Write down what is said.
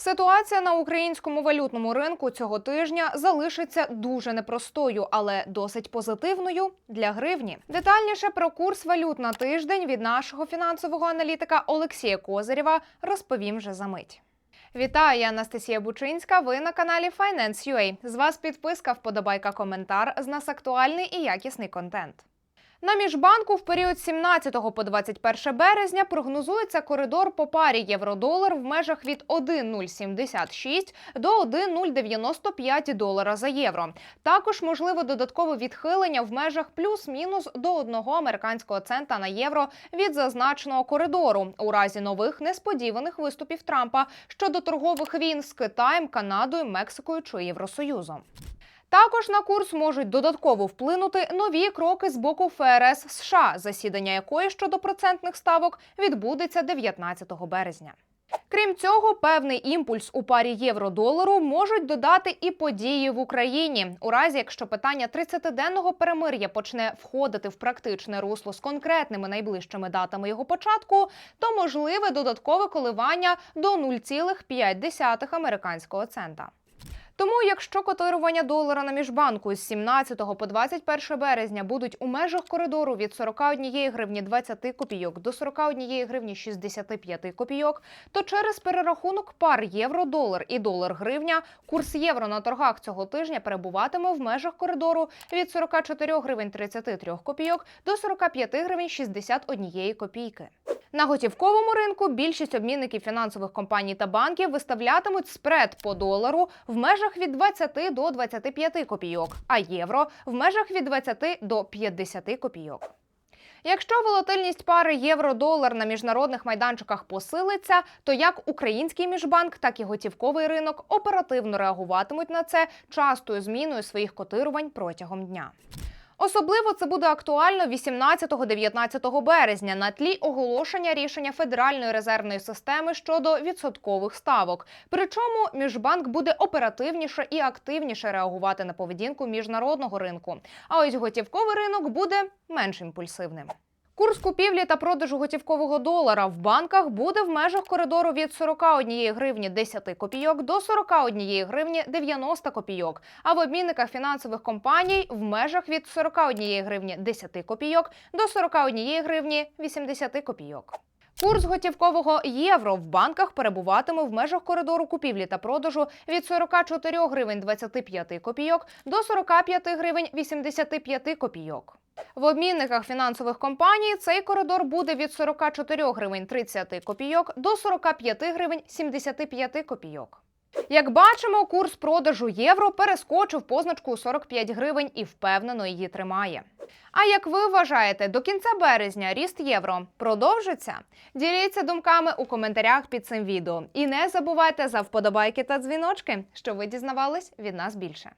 Ситуація на українському валютному ринку цього тижня залишиться дуже непростою, але досить позитивною для гривні. Детальніше про курс валют на тиждень від нашого фінансового аналітика Олексія Козирєва розповім вже за мить. Вітаю, я Анастасія Бучинська. Ви на каналі Finance.ua. З вас підписка, вподобайка, коментар. З нас актуальний і якісний контент. На міжбанку в період з 17 по 21 березня прогнозується коридор по парі євро-долар в межах від 1,076 до 1,095 долара за євро. Також можливо додаткове відхилення в межах плюс-мінус до 1 американського цента на євро від зазначеного коридору у разі нових несподіваних виступів Трампа щодо торгових війн з Китаєм, Канадою, Мексикою чи Євросоюзом. Також на курс можуть додатково вплинути нові кроки з боку ФРС США, засідання якої щодо процентних ставок відбудеться 19 березня. Крім цього, певний імпульс у парі євро-долару можуть додати і події в Україні. У разі, якщо питання 30-денного перемир'я почне входити в практичне русло з конкретними найближчими датами його початку, то можливе додаткове коливання до 0,5 американського цента. Тому, якщо котирування долара на міжбанку з 17 по 21 березня будуть у межах коридору від 41 гривні 20 копійок до 41 гривні 65 копійок, то через перерахунок пар євро-долар і долар-гривня курс євро на торгах цього тижня перебуватиме в межах коридору від 44 гривень 33 копійок до 45 гривень 61 копійки. На готівковому ринку більшість обмінників фінансових компаній та банків виставлятимуть спред по долару в межах від 20 до 25 копійок, а євро в межах від 20 до 50 копійок. Якщо волатильність пари євро-долар на міжнародних майданчиках посилиться, то як український міжбанк, так і готівковий ринок оперативно реагуватимуть на це частою зміною своїх котирувань протягом дня. Особливо це буде актуально 18-19 березня на тлі оголошення рішення Федеральної резервної системи щодо відсоткових ставок. Причому міжбанк буде оперативніше і активніше реагувати на поведінку міжнародного ринку. А ось готівковий ринок буде менш імпульсивним. Курс купівлі та продажу готівкового долара в банках буде в межах коридору від 41 гривні 10 копійок до 41 гривні 90 копійок, а в обмінниках фінансових компаній в межах від 41 гривні 10 копійок до 41 гривні 80 копійок. Курс готівкового євро в банках перебуватиме в межах коридору купівлі та продажу від 44 гривень 25 копійок до 45 гривень 85 копійок. В обмінниках фінансових компаній цей коридор буде від 44 гривень 30 копійок до 45 гривень 75 копійок. Як бачимо, курс продажу євро перескочив позначку у 45 гривень і впевнено її тримає. А як ви вважаєте, до кінця березня ріст євро продовжиться? Діліться думками у коментарях під цим відео. І не забувайте за вподобайки та дзвіночки, щоб ви дізнавались від нас більше.